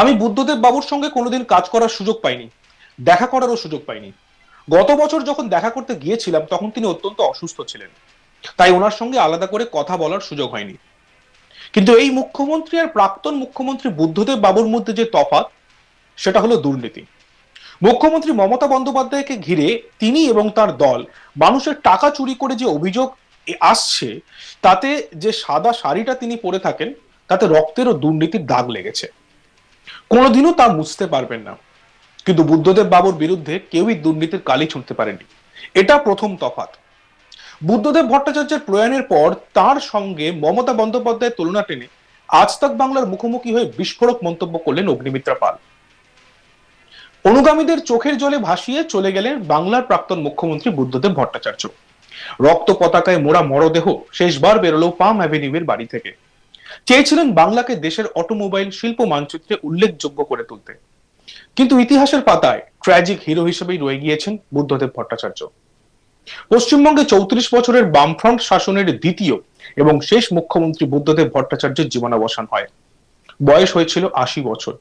আমি বুদ্ধদেব বাবুর সঙ্গে কোনোদিন কাজ করার সুযোগ পাইনি, দেখা করারও সুযোগ পাইনি। গত বছর যখন দেখা করতে গিয়েছিলাম, তখন তিনি অত্যন্ত অসুস্থ ছিলেন। তাই ওনার সঙ্গে আলাদা করে কথা বলার সুযোগ হয়নি। কিন্তু এই মুখ্যমন্ত্রী আর প্রাক্তন মুখ্যমন্ত্রী বুদ্ধদেব বাবুর মধ্যে যে তফাৎ, সেটা হলো দুর্নীতি। মুখ্যমন্ত্রী মমতা বন্দ্যোপাধ্যায়কে ঘিরে তিনি এবং তার দল মানুষের টাকা চুরি করে যে অভিযোগ আসছে, তাতে যে সাদা শাড়িটা তিনি পরে থাকেন, তাতে রক্তের ও দুর্নীতির দাগ লেগেছে। কোনোদিনও তা মুছতে পারবেন না। কিন্তু বুদ্ধদেব বাবুর বিরুদ্ধে কেউই দুর্নীতির কালি ছুঁড়তে পারেনি এটা প্রথম তফাত বুদ্ধদেব ভট্টাচার্যের প্রয়াণের পর তার সঙ্গে মমতা বন্দ্যোপাধ্যায়ের তুলনা টেনে আজ তাক বাংলার মুখোমুখি হয়ে বিস্ফোরক মন্তব্য করলেন অগ্নিমিত্রা পাল। অনুগামীদের চোখের জলে ভাসিয়ে চলে গেলেন বাংলার প্রাক্তন মুখ্যমন্ত্রী বুদ্ধদেব ভট্টাচার্য। রক্ত পতাকায় মোড়া মরদেহ শেষবার বেরোলো পাম অ্যাভিনিউয়ের বাড়ি থেকে। চেয়েছিলেন বাংলাকে দেশের অটোমোবাইল শিল্প মানচিত্রে উল্লেখযোগ্য করে তুলতে। কিন্তু ইতিহাসের পাতায় ট্র্যাজিক হিরো হিসেবেই রয়ে গিয়েছেন বুদ্ধদেব ভট্টাচার্য। পশ্চিমবঙ্গে চৌত্রিশ বছরের বামফ্রন্ট শাসনের দ্বিতীয় এবং শেষ মুখ্যমন্ত্রী বুদ্ধদেব ভট্টাচার্যের জীবনাবসান হয়। বয়স হয়েছিল আশি বছর।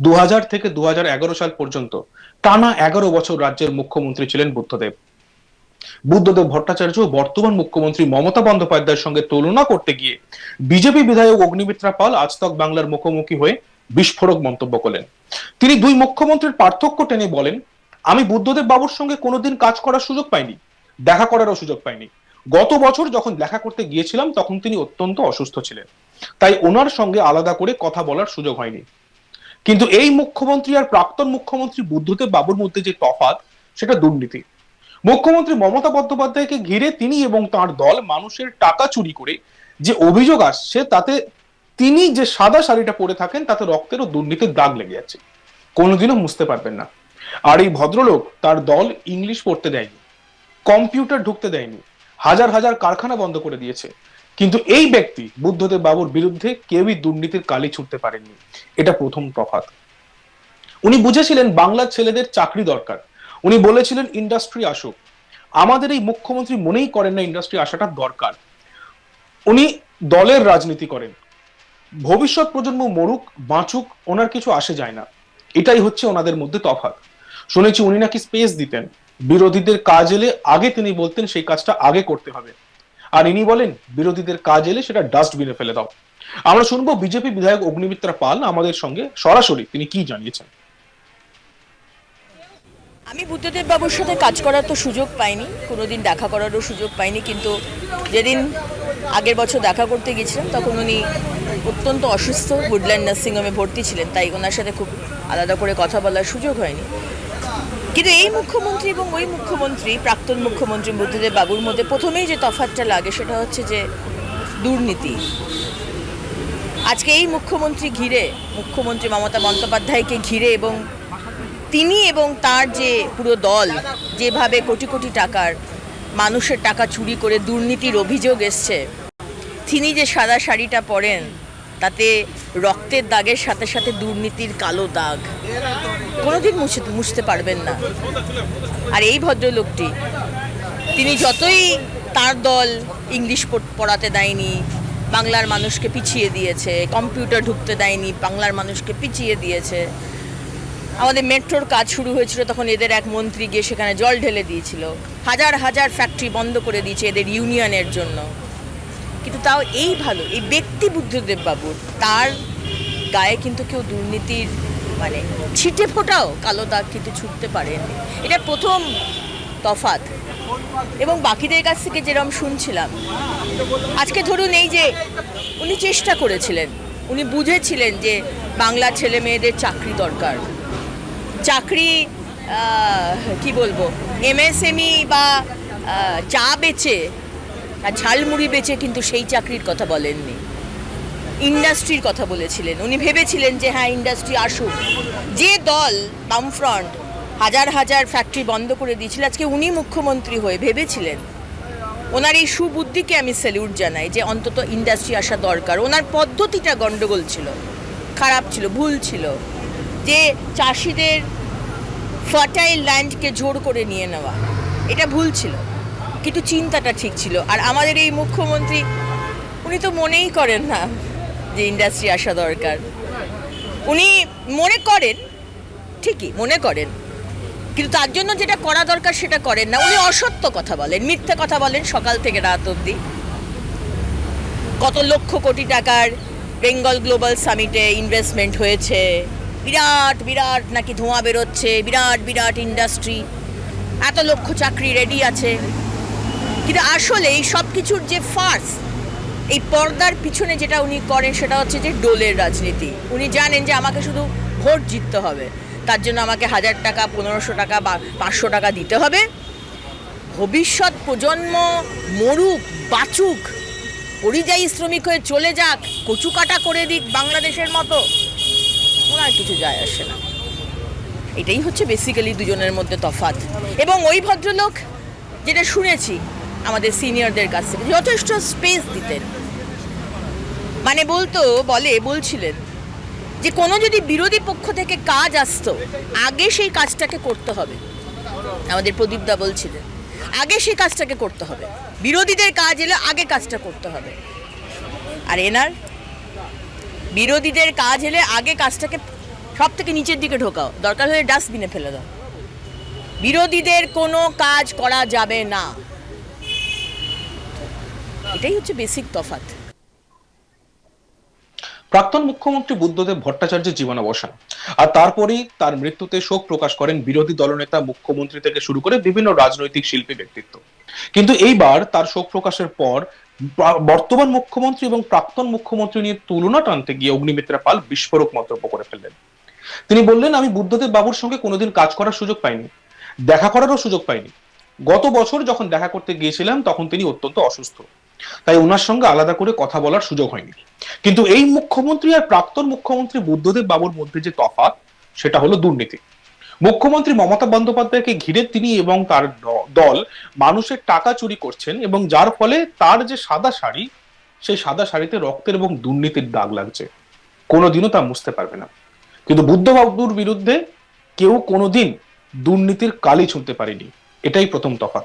দু হাজার থেকে দু হাজার এগারো সাল পর্যন্ত টানা এগারো বছর রাজ্যের মুখ্যমন্ত্রী ছিলেন বুদ্ধদেব। বুদ্ধদেব ভট্টাচার্য বর্তমান মুখ্যমন্ত্রী মমতা বন্দ্যোপাধ্যায়ের সঙ্গে তুলনা করতে গিয়ে বিজেপি বিধায়ক অগ্নিমিত্রা পাল আজতক বাংলার মুখোমুখি হয়ে বিস্ফোরক মন্তব্য করলেন। তিনি দুই মুখ্যমন্ত্রীর পার্থক্য টেনে বলেন, আমি বুদ্ধদেব বাবুর সঙ্গে কোনোদিন কাজ করার সুযোগ পাইনি, দেখা করারও সুযোগ পাইনি। গত বছর যখন দেখা করতে গিয়েছিলাম, তখন তিনি অত্যন্ত অসুস্থ ছিলেন। তাই ওনার সঙ্গে আলাদা করে কথা বলার সুযোগ হয়নি। কিন্তু এই মুখ্যমন্ত্রী আর প্রাক্তন মুখ্যমন্ত্রী বুদ্ধদেব বাবুর মধ্যে যে তফাত সেটা দুর্নীতি। মুখ্যমন্ত্রী মমতা বন্দ্যোপাধ্যায়কে ঘিরে তিনি এবং তার দল মানুষের টাকা চুরি করে যে অভিযোগ আসছে, তাতে তিনি যে সাদা শাড়িটা পরে থাকেন, তাতে রক্তের ও দুর্নীতির দাগ লেগে আছে কোনোদিনও মুছতে পারবেন না। আর এই ভদ্রলোক তার দল ইংলিশ পড়তে দেয়নি, কম্পিউটার ঢুকতে দেয়নি, হাজার হাজার কারখানা বন্ধ করে দিয়েছে। কিন্তু এই ব্যক্তি বুদ্ধদেব বাবুর বিরুদ্ধে কেউই দুর্নীতির কালি ছুটতে পারেননি। এটা প্রথম তফাৎ উনি বুঝেছিলেন বাংলার ছেলেদের চাকরি দরকার। উনি বলেছিলেন, ইন্ডাস্ট্রি আসুক। আমাদের এই মুখ্যমন্ত্রী মনেই করেন না ইন্ডাস্ট্রি আসাটা দরকার। উনি দলের রাজনীতি করেন। ভবিষ্যৎ প্রজন্ম মরুক, বাঁচুক, ওনার কিছু আসে যায় না। এটাই হচ্ছে ওনাদের মধ্যে তফাৎ। শুনেছি উনি নাকি স্পেস দিতেন। বিরোধীদের কাজ এলে আগে তিনি বলতেন সেই কাজটা আগে করতে হবে। আর ইনি বলেন, বিরোধীদের কাজ এলে সেটা ডাস্টবিনে ফেলে দাও। আমরা শুনব বিজেপি বিধায়ক অগ্নিমিত্রা পাল আমাদের সঙ্গে সরাসরি, তিনি কি জানিয়েছেন? আমি বুদ্ধদেব বাবুর সাথে কাজ করার তো সুযোগ পাইনি। কোনোদিন দেখা করারও সুযোগ পাইনি, কিন্তু যেদিন আগের বছর দেখা করতে গেছিলাম তখন উনি অত্যন্ত অসুস্থ উডল্যান্ড নার্সিংহোমে ভর্তি ছিলেন, তাই ওনার সাথে খুব আলাদা করে কথা বলার সুযোগ হয়নি। কিন্তু এই মুখ্যমন্ত্রী এবং ওই মুখ্যমন্ত্রী, প্রাক্তন মুখ্যমন্ত্রী বুদ্ধদেব বাবুর মধ্যে প্রথমেই যে তফাৎটা লাগে, সেটা হচ্ছে যে দুর্নীতি। আজকে এই মুখ্যমন্ত্রী ঘিরে, মুখ্যমন্ত্রী মমতা বন্দ্যোপাধ্যায়কে ঘিরে এবং তিনি এবং তার যে পুরো দল যেভাবে কোটি কোটি টাকার মানুষের টাকা চুরি করে দুর্নীতির অভিযোগ এসছে, তিনি যে সাদা শাড়িটা পরেন, তাতে রক্তের দাগের সাথে সাথে দুর্নীতির কালো দাগ, কোনোদিন মুছে, মুছতে পারবেন না। আর এই ভদ্রলোকটি, তিনি যতই তার দল ইংলিশ পড়াতে দেয়নি, বাংলার মানুষকে পিছিয়ে দিয়েছে, কম্পিউটার ঢুকতে দেয়নি, বাংলার মানুষকে পিছিয়ে দিয়েছে আমাদের মেট্রোর কাজ শুরু হয়েছিল তখন এদের এক মন্ত্রী গিয়ে সেখানে জল ঢেলে দিয়েছিল। হাজার হাজার ফ্যাক্টরি বন্ধ করে দিয়েছে এদের ইউনিয়নের জন্য। কিন্তু তাও এই ভালো, এই ব্যক্তি বুদ্ধদেব বাবুর, তার গায়ে কিন্তু কেউ দুর্নীতির মানে ছিটে ফোটাও কালো দাগ কিন্তু ছুটতে পারেনি। এটা প্রথম তফাৎ। এবং বাকিদের কাছ থেকে যেরকম শুনছিলাম, আজকে ধরুন এই যে উনি চেষ্টা করেছিলেন, উনি বুঝেছিলেন যে বাংলা ছেলে মেয়েদের চাকরি দরকার। চাকরি কি বলব, এমএসএমই বা চা বেচে আর ঝালমুড়ি বেচে কিন্তু সেই চাকরির কথা বলেননি। ইন্ডাস্ট্রির কথা বলেছিলেন। উনি ভেবেছিলেন যে হ্যাঁ ইন্ডাস্ট্রি আসুক। যে দল বামফ্রন্ট হাজার হাজার ফ্যাক্টরি বন্ধ করে দিয়েছিল, আজকে উনি মুখ্যমন্ত্রী হয়ে ভেবেছিলেন। ওনার এই সুবুদ্ধিকে আমি স্যালিউট জানাই যে, অন্তত ইন্ডাস্ট্রি আসা দরকার। ওনার পদ্ধতিটা গণ্ডগোল ছিল। খারাপ ছিল, ভুল ছিল। যে চাষিদের ফার্টাইল ল্যান্ডকে জোর করে নিয়ে নেওয়া। এটা ভুল ছিল, কিন্তু চিন্তাটা ঠিক ছিল। আর আমাদের এই মুখ্যমন্ত্রী, উনি তো মনেই করেন না যে ইন্ডাস্ট্রি আসা দরকার। উনি মনে করেন, ঠিকই মনে করেন, কিন্তু তার জন্য যেটা করা দরকার সেটা করেন না। উনি অসত্য কথা বলেন, মিথ্যে কথা বলেন সকাল থেকে রাত অবধি। কত লক্ষ কোটি টাকার বেঙ্গল গ্লোবাল সামিটে ইনভেস্টমেন্ট হয়েছে। বিরাট বিরাট নাকি ধোঁয়া বেরোচ্ছে, বিরাট বিরাট ইন্ডাস্ট্রি এত লক্ষ চাকরি রেডি আছে। কিন্তু আসলে এই সব কিছুর যে ফার্স এই পর্দার পিছনে যেটা উনি করেন সেটা হচ্ছে যে ডোলের রাজনীতি। উনি জানেন যে আমাকে শুধু ভোট জিততে হবে। তার জন্য আমাকে হাজার টাকা, পনেরোশো টাকা বা পাঁচশো টাকা দিতে হবে। ভবিষ্যৎ প্রজন্ম মরুক, বাঁচুক, পরিযায়ী শ্রমিক হয়ে চলে যাক, কচুকাটা করে দিক বাংলাদেশের মতো। ওনার কিছু যায় আসে না। এটাই হচ্ছে বেসিক্যালি দুজনের মধ্যে তফাৎ। এবং ওই ভদ্রলোক যেটা শুনেছি আমাদের সিনিয়রদের কাছ থেকে, যথেষ্ট স্পেস দিতেন। মানে বলতো, বলে, বলছিলেন যে কোনো যদি বিরোধী পক্ষ থেকে কাজ আসতো, আগে সেই কাজটাকে করতে হবে। আমাদের প্রদীপদা বলছিলেন, আগে সেই কাজটাকে করতে হবে। বিরোধীদের কাজ এলে আগে কাজটা করতে হবে। আর এনার বিরোধীদের কাজ এলে আগে কাজটাকে সব থেকে নিচের দিকে ঢোকাও। দরকার হলে ডাস্টবিনে ফেলে দাও। বিরোধীদের কোনো কাজ করা যাবে না। এটাই হচ্ছে বেসিক তফাৎ। প্রাক্তন মুখ্যমন্ত্রী বুদ্ধদেব ভট্টাচার্যের জীবন জীবনাবসান আর তারপরেই তার মৃত্যুতে শোক প্রকাশ করেন বিরোধী দলনেতা মুখ্যমন্ত্রী থেকে শুরু করে বিভিন্ন রাজনৈতিক শিল্পী ব্যক্তিত্ব। কিন্তু এইবার তার শোক প্রকাশের পর প্রা- বর্তমান মুখ্যমন্ত্রী এবং প্রাক্তন মুখ্যমন্ত্রী নিয়ে তুলনা টানতে গিয়ে অগ্নিমিত্রা পাল বিস্ফোরক মন্তব্য করে ফেললেন। তিনি বললেন, আমি বুদ্ধদেব বাবুর সঙ্গে কোনোদিন কাজ করার সুযোগ পাইনি, দেখা করারও সুযোগ পাইনি। গত বছর যখন দেখা করতে গিয়েছিলাম, তখন তিনি অত্যন্ত অসুস্থ। তাই ওনার সঙ্গে আলাদা করে কথা বলার সুযোগ হয়নি। কিন্তু এই মুখ্যমন্ত্রী আর প্রাক্তন মুখ্যমন্ত্রী বুদ্ধদেব বাবুর মধ্যে যে তফাৎ, সেটা হলো দুর্নীতি। মুখ্যমন্ত্রী মমতা বন্দ্যোপাধ্যায়কে ঘিরে তিনি এবং তার দল মানুষের টাকা চুরি করছেন এবং যার ফলে তার যে সাদা শাড়ি, সেই সাদা শাড়িতে রক্তের এবং দুর্নীতির দাগ লাগছে। কোনোদিনও তা মুছতে পারবে না। কিন্তু বুদ্ধবাবুর বিরুদ্ধে কেউ কোনোদিন দুর্নীতির কালি ছুঁতে পারেনি। এটাই প্রথম তফাৎ।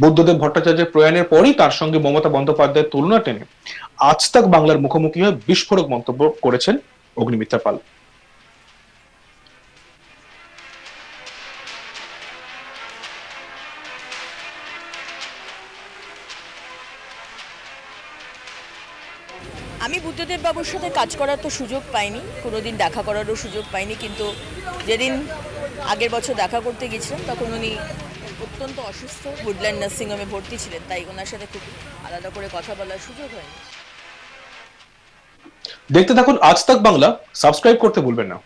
বুদ্ধদেব ভট্টাচার্যের প্রয়াণের পরই তার সঙ্গে মমতা বন্দ্যোপাধ্যায়ের তুলনা টেনে আজ তাক বাংলার মুখোমুখি হয়ে বিস্ফোরক মন্তব্য করেছেন অগ্নিমিত্রা পাল। আমি বুদ্ধদেব বাবুর সাথে কাজ করার তো সুযোগ পাইনি। কোনোদিন দেখা করারও সুযোগ পাইনি, কিন্তু যেদিন আগের বছর দেখা করতে গেছিলাম তখন উনি অত্যন্ত অসুস্থ উডল্যান্ড নার্সিংহোমে ভর্তি ছিলেন, তাই ওনার সাথে খুব আলাদা করে কথা বলার সুযোগ হয়নি। দেখতে থাকুন আজ তাক বাংলা সাবস্ক্রাইব করতে ভুলবেন না।